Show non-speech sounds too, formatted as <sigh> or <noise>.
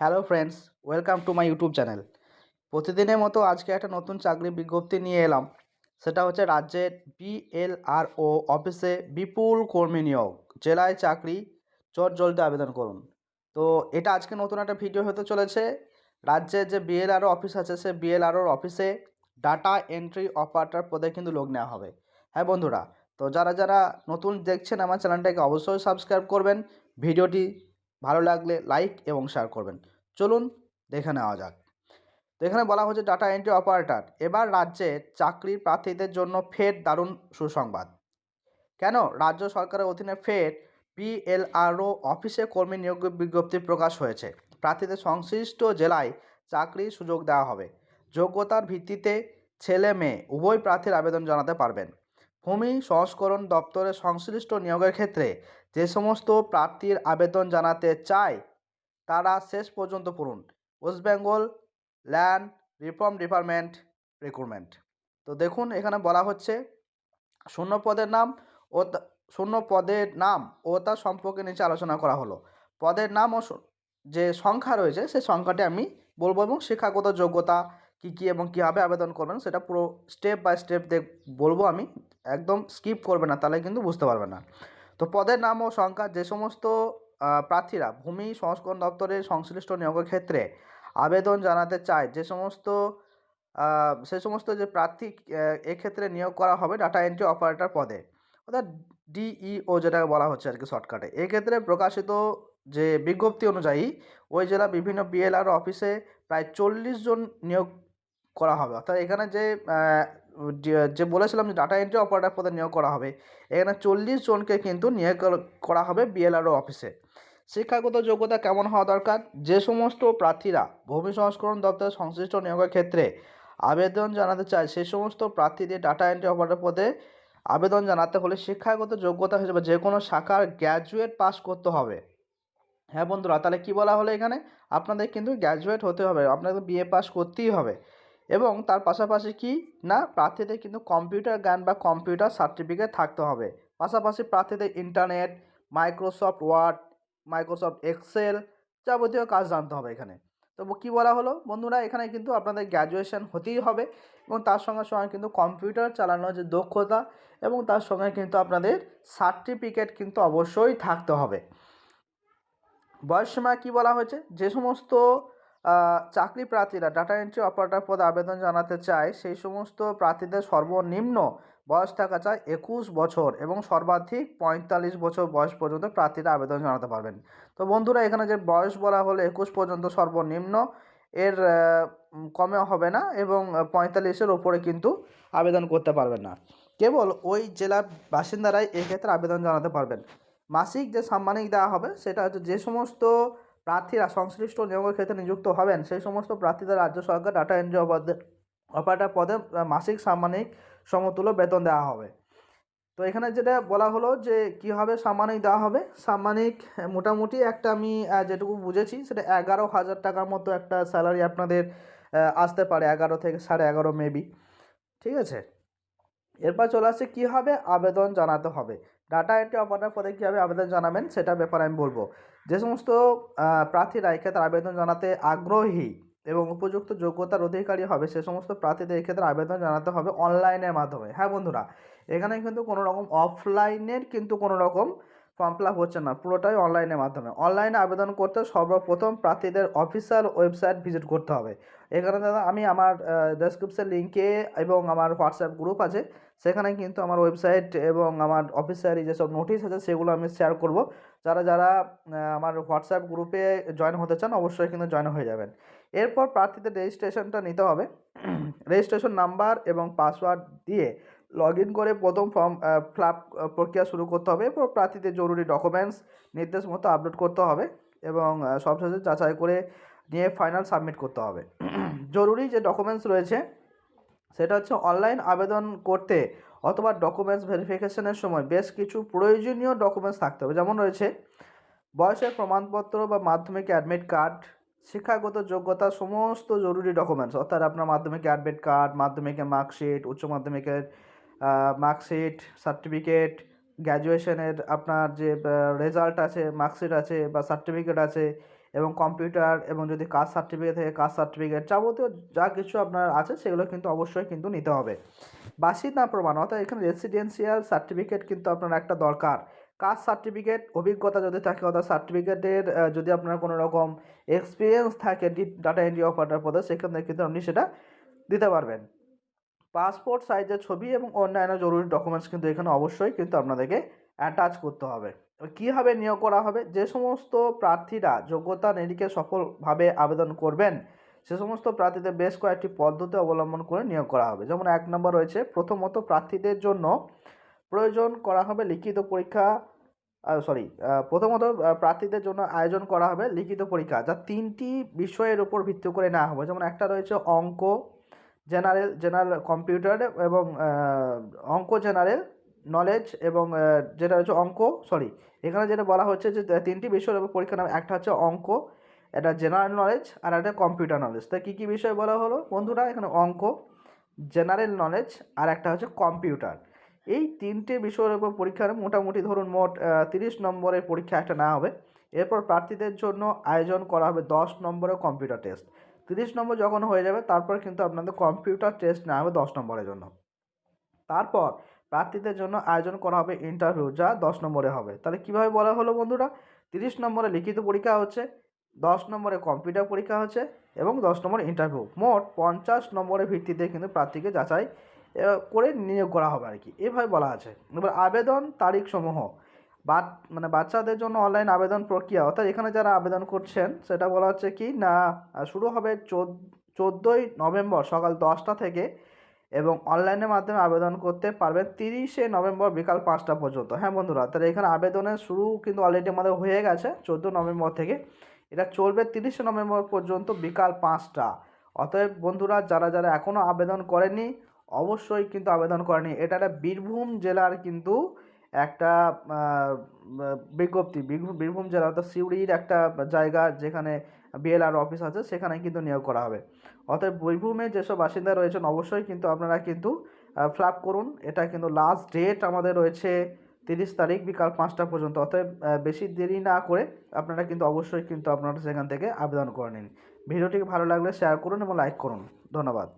Hello friends, welcome to my YouTube channel. প্রতিদিনের মতো আজকে একটা নতুন চাকরি বিজ্ঞপ্তি নিয়ে এলাম। সেটা হচ্ছে রাজ্যের বিএলআরও অফিসে বিপুল কর্মী নিয়োগ। জেলায় চাকরি চট জলদি আবেদন করুন। তো এটা আজকে নতুন একটা ভিডিও হতে চলেছে। রাজ্যের যে বিএলআরও অফিস আছে, সে বিএলআরওর অফিসে ডাটা এন্ট্রি অপারেটর পদে কিন্তু লোক নেওয়া হবে। হ্যাঁ বন্ধুরা, তো যারা যারা নতুন দেখছেন আমার চ্যানেলটাকে অবশ্যই সাবস্ক্রাইব করবেন। ভিডিওটি ভালো লাগলে লাইক এবং শেয়ার করবেন। চলুন দেখে নেওয়া যাক। তো এখানে বলা হচ্ছে ডাটা এন্ট্রি অপারেটর এবার রাজ্যে চাকরির প্রার্থীদের জন্য ফের দারুণ সুসংবাদ। কেন? রাজ্য সরকারের অধীনে ফের বিএলআরও অফিসে কর্মী নিয়োগ বিজ্ঞপ্তি প্রকাশ হয়েছে। প্রার্থীদের সংশ্লিষ্ট জেলায় চাকরির সুযোগ দেওয়া হবে। যোগ্যতার ভিত্তিতে ছেলে মেয়ে উভয় প্রার্থীর আবেদন জানাতে পারবেন। ভূমি সংস্করণ দপ্তরের সংশ্লিষ্ট নিয়োগের ক্ষেত্রে যে সমস্ত প্রার্থীর আবেদন জানাতে চায়, তারা শেষ পর্যন্ত পড়ুন। West Bengal land reform department recruitment. তো দেখুন, এখানে বলা হচ্ছে, শূন্য পদের নাম ও শূন্য পদের নাম ও তার সম্পর্কে নিচে আলোচনা করা হলো। পদের নাম ও যে সংখ্যা রয়েছে সেই সংখ্যাটি আমি বলব এবং শিক্ষাগত যোগ্যতা কী কী এবং কীভাবে আবেদন করবেন সেটা পুরো স্টেপ বাই স্টেপ দেখ, বলব আমি। একদম স্কিপ করবে না, তাহলে কিন্তু বুঝতে পারবে না। তো পদের নাম ও সংখ্যা যে সমস্ত প্রার্থীরা ভূমি সংস্করণ দপ্তরের সংশ্লিষ্ট নিয়োগের ক্ষেত্রে আবেদন জানাতে চায়, যে সমস্ত সে সমস্ত যে প্রার্থী এক্ষেত্রে নিয়োগ করা হবে ডাটা এন্ট্রি অপারেটর পদে। অর্থাৎ ডিইও যেটাকে বলা হচ্ছে আর কি শর্টকাটে এক্ষেত্রে প্রকাশিত যে বিজ্ঞপ্তি অনুযায়ী ওই জেলা বিভিন্ন বিএলআর অফিসে প্রায় চল্লিশ জন নিয়োগ করা হবে। অর্থাৎ এখানে যে যে- বলেছিলাম যে ডাটা এন্ট্রি অপারেটর পদে নিয়োগ করা হবে, এখানে চল্লিশ জনকে কিন্তু নিয়োগ করা হবে বিএলআরও অফিসে শিক্ষাগত যোগ্যতা কেমন হওয়া দরকার? যে সমস্ত প্রার্থীরা ভূমি সংস্করণ দপ্তরের সংশ্লিষ্ট নিয়োগের ক্ষেত্রে আবেদন জানাতে চায় সেই সমস্ত প্রার্থীদের ডাটা এন্ট্রি অপারেটর পদে আবেদন জানাতে হলে শিক্ষাগত যোগ্যতা হিসেবে যে কোনো শাখার গ্র্যাজুয়েট পাস করতে হবে। হ্যাঁ বন্ধুরা, তাহলে কী বলা হলো এখানে? আপনাদের কিন্তু গ্র্যাজুয়েট হতে হবে, আপনাদের বিএ পাস করতেই হবে। এবং তার পাশাপাশি কি? না, প্রার্থীদের কিন্তু কম্পিউটার জ্ঞান বা কম্পিউটার সার্টিফিকেট থাকতে হবে। পাশাপাশি প্রার্থীদের internet Microsoft Word Microsoft Excel যাবতীয় কাজ জানতে হবে এখানে। তো কী বলা হলো? বন্ধুরা, এখানে কিন্তু আপনাদের গ্র্যাজুয়েশন হতেই হবে এবং তার সঙ্গে সঙ্গে কিন্তু কম্পিউটার চালানোর যে দক্ষতা এবং তার সঙ্গে কিন্তু আপনাদের সার্টিফিকেট কিন্তু অবশ্যই থাকতে হবে। বয়সসীমা কী বলা হয়েছে? যে সমস্ত চাকরি প্রার্থীরা ডাটা এন্ট্রি অপারেটর পদে আবেদন জানাতে চায়, সেই সমস্ত প্রার্থীদের সর্বনিম্ন বয়স থাকা চায় একুশ বছর এবং সর্বাধিক পঁয়তাল্লিশ বছর বয়স পর্যন্ত প্রার্থীরা আবেদন জানাতে পারবেন। তো বন্ধুরা, এখানে যে বয়স বলা হলো একুশ পর্যন্ত সর্বনিম্ন এর কমে হবে না এবং পঁয়তাল্লিশের ওপরে কিন্তু আবেদন করতে পারবেন না। কেবল ওই জেলার বাসিন্দারাই এক্ষেত্রে আবেদন জানাতে পারবেন। মাসিক যে সাম্মানিক দেওয়া হবে সেটা হচ্ছে যে সমস্ত প্রার্থীরা সংশ্লিষ্ট নিয়োগের ক্ষেত্রে নিযুক্ত হবেন। সেই সমস্ত প্রার্থীদের রাজ্য সরকার ডাটা এন্ট্রি অপারেটর পদে মাসিক সাম্মানিক সমতুল্য বেতন দেওয়া হবে। তো এখানে যেটা বলা হলো যে, কীভাবে সাম্মানিক দেওয়া হবে? সাম্মানিক মোটামুটি একটা আমি যেটুকু বুঝেছি, সেটা এগারো হাজার টাকার মতো একটা স্যালারি আপনাদের আসতে পারে, এগারো থেকে সাড়ে এগারো মেবি। ঠিক আছে? এরপর চলে আসছে, কীভাবে আবেদন জানাতে হবে? ডাটা এন্ট্রি অপারেটর পদে কীভাবে আবেদন জানাবেন সেটা ব্যাপারে আমি বলব। যে সমস্ত প্রার্থীরা এক্ষেত্রে আবেদন জানাতে আগ্রহী এবং উপযুক্ত যোগ্যতার অধিকারী হবে, সে সমস্ত প্রার্থীদের এক্ষেত্রে আবেদন জানাতে হবে অনলাইনের মাধ্যমে। হ্যাঁ বন্ধুরা, এখানে কিন্তু কোনো রকম অফলাইনের কিন্তু কোনো রকম ফর্ম ফিল হচ্ছে না, পুরোটাই অনলাইনের মাধ্যমে। অনলাইনে আবেদন করতে সর্বপ্রথম প্রার্থীদের অফিসিয়াল ওয়েবসাইট ভিজিট করতে হবে। এখানে দাদা, আমি আমার ডেসক্রিপশন লিঙ্কে এবং আমার হোয়াটসঅ্যাপ গ্রুপ আছে। সেখানে কিন্তু আমার ওয়েবসাইট এবং আমার অফিসিয়ালি যেসব নোটিশ আছে, সেগুলো আমি শেয়ার করব। যারা যারা আমার হোয়াটসঅ্যাপ গ্রুপে জয়েন হতে চান, অবশ্যই কিন্তু জয়েন হয়ে যাবেন। এরপর প্রার্থীদের রেজিস্ট্রেশনটা নিতে হবে। <clears throat> রেজিস্ট্রেশন নাম্বার এবং পাসওয়ার্ড দিয়ে লগ ইন করে প্রথম ফর্ম ফিল আপ প্রক্রিয়া শুরু করতে হবে। এরপর প্রার্থীদের জরুরি ডকুমেন্টস নির্দেশ মতো আপলোড করতে হবে এবং সবশেষে যাচাই করে নিয়ে ফাইনাল সাবমিট করতে হবে। <clears throat> জরুরি যে ডকুমেন্টস রয়েছে, সেটা হচ্ছে অনলাইন আবেদন করতে অথবা ডকুমেন্টস ভেরিফিকেশনের সময় বেশ কিছু প্রয়োজনীয় ডকুমেন্টস থাকতে হবে। যেমন রয়েছে, বয়সের প্রমাণপত্র বা মাধ্যমিক অ্যাডমিট কার্ড শিক্ষাগত যোগ্যতা, সমস্ত জরুরি ডকুমেন্টস অর্থাৎ আপনার মাধ্যমিক অ্যাডমিট কার্ড মাধ্যমিকের মার্কশিট উচ্চ মাধ্যমিকের মার্কশিট সার্টিফিকেট গ্র্যাজুয়েশনের আপনার যে রেজাল্ট আছে মার্কশিট আছে বা সার্টিফিকেট আছে এবং কম্পিউটার এবং যদি কাস্ট সার্টিফিকেট থেকে কাস্ট সার্টিফিকেট যাবতীয় যা কিছু আপনার আছে সেগুলো কিন্তু অবশ্যই কিন্তু নিতে হবে। বাসিন্দা প্রমাণ, অর্থাৎ এখানে রেসিডেন্সিয়াল সার্টিফিকেট কিন্তু আপনার একটা দরকার। কাস্ট সার্টিফিকেট অভিজ্ঞতা যদি থাকে, অর্থাৎ সার্টিফিকেটের যদি আপনার কোনো রকম এক্সপিরিয়েন্স থাকে ডাটা এন্ট্রি অপারেটর পদে সেখানে কিন্তু আপনি সেটা দিতে পারবেন। পাসপোর্ট, সাইজের ছবি এবং অন্যান্য জরুরি ডকুমেন্টস কিন্তু এখানে অবশ্যই কিন্তু আপনাদেরকে অ্যাটাচ করতে হবে। কীভাবে নিয়োগ করা হবে? যে সমস্ত প্রার্থীরা যোগ্যতা নিরিখে সফলভাবে আবেদন করবেন, সে সমস্ত প্রার্থীদের বেশ কয়েকটি পদ্ধতি অবলম্বন করে নিয়োগ করা হবে। যেমন এক নম্বর রয়েছে, প্রথমত প্রার্থীদের জন্য প্রয়োজন করা হবে লিখিত পরীক্ষা সরি প্রথমত প্রার্থীদের জন্য আয়োজন করা হবে লিখিত পরীক্ষা, যা তিনটি বিষয়ের উপর ভিত্তি করে নেওয়া হবে। যেমন একটা রয়েছে অঙ্ক জেনারেল জেনারেল কম্পিউটার এবং অঙ্ক জেনারেল নলেজ এবং যেটা হচ্ছে অঙ্ক সরি এখানে যেটা বলা হচ্ছে যে তিনটি বিষয়ের উপর পরীক্ষা নেবে একটা হচ্ছে অঙ্ক এটা জেনারেল নলেজ আর একটা কম্পিউটার নলেজ তা কী কী বিষয় বলা হলো? বন্ধুরা, এখানে অঙ্ক জেনারেল নলেজ আর একটা হচ্ছে কম্পিউটার এই তিনটে বিষয়ের উপর পরীক্ষার মোটামুটি ধরুন মোট তিরিশ নম্বরের পরীক্ষা একটা নেওয়া হবে। এরপর প্রার্থীদের জন্য আয়োজন করা হবে দশ নম্বরের কম্পিউটার টেস্ট তিরিশ নম্বর যখন হয়ে যাবে, তারপর কিন্তু আপনাদের কম্পিউটার টেস্ট নেওয়া হবে দশ নম্বরের জন্য। তারপর প্রার্থীদের জন্য আয়োজন করা হবে ইন্টারভিউ যা দশ নম্বরে হবে। তাহলে কীভাবে বলা হলো বন্ধুরা? তিরিশ নম্বরে লিখিত পরীক্ষা হচ্ছে, দশ নম্বরে কম্পিউটার পরীক্ষা হচ্ছে এবং দশ নম্বরে ইন্টারভিউ মোট পঞ্চাশ নম্বরের ভিত্তিতে কিন্তু প্রার্থীকে যাচাই করে নিয়োগ করা হবে আর কি। এভাবে বলা আছে। এবার আবেদন তারিখ সমূহ বা মানে বাচ্চাদের জন্য অনলাইন আবেদন প্রক্রিয়া, অর্থাৎ এখানে যারা আবেদন করছেন, সেটা বলা হচ্ছে কি, না শুরু হবে চোদ্দোই নভেম্বর সকাল দশটা থেকে এবং অনলাইনের মাধ্যমে আবেদন করতে পারবেন তিরিশে নভেম্বর বিকাল পাঁচটা পর্যন্ত। হ্যাঁ বন্ধুরা, তাহলে এখানে আবেদনের শুরু কিন্তু অলরেডি আমাদের হয়ে গেছে চোদ্দ নভেম্বর থেকে। এটা চলবে তিরিশে নভেম্বর পর্যন্ত বিকাল পাঁচটা। অতএব বন্ধুরা, যারা যারা এখনও আবেদন করেনি অবশ্যই কিন্তু আবেদন করেনি এটা একটা বীরভূম জেলার কিন্তু একটা বিজ্ঞপ্তি, বীরভূম জেলা অর্থাৎ সিউড়ির একটা জায়গা যেখানে বিএলআর অফিস আছে সেখানে কিন্তু নিয়োগ করা হবে। অতএব বীরভূমে যেসব বাসিন্দা রয়েছেন, অবশ্যই কিন্তু আপনারা কিন্তু ফ্ল্যাপ করুন। এটা কিন্তু লাস্ট ডেট আমাদের রয়েছে তিরিশ তারিখ বিকাল পাঁচটা পর্যন্ত। অতএব বেশি দেরি না করে আপনারা কিন্তু অবশ্যই কিন্তু আপনারা সেখান থেকে আবেদন করে নিন। ভিডিওটি ভালো লাগলে শেয়ার করুন এবং লাইক করুন। ধন্যবাদ।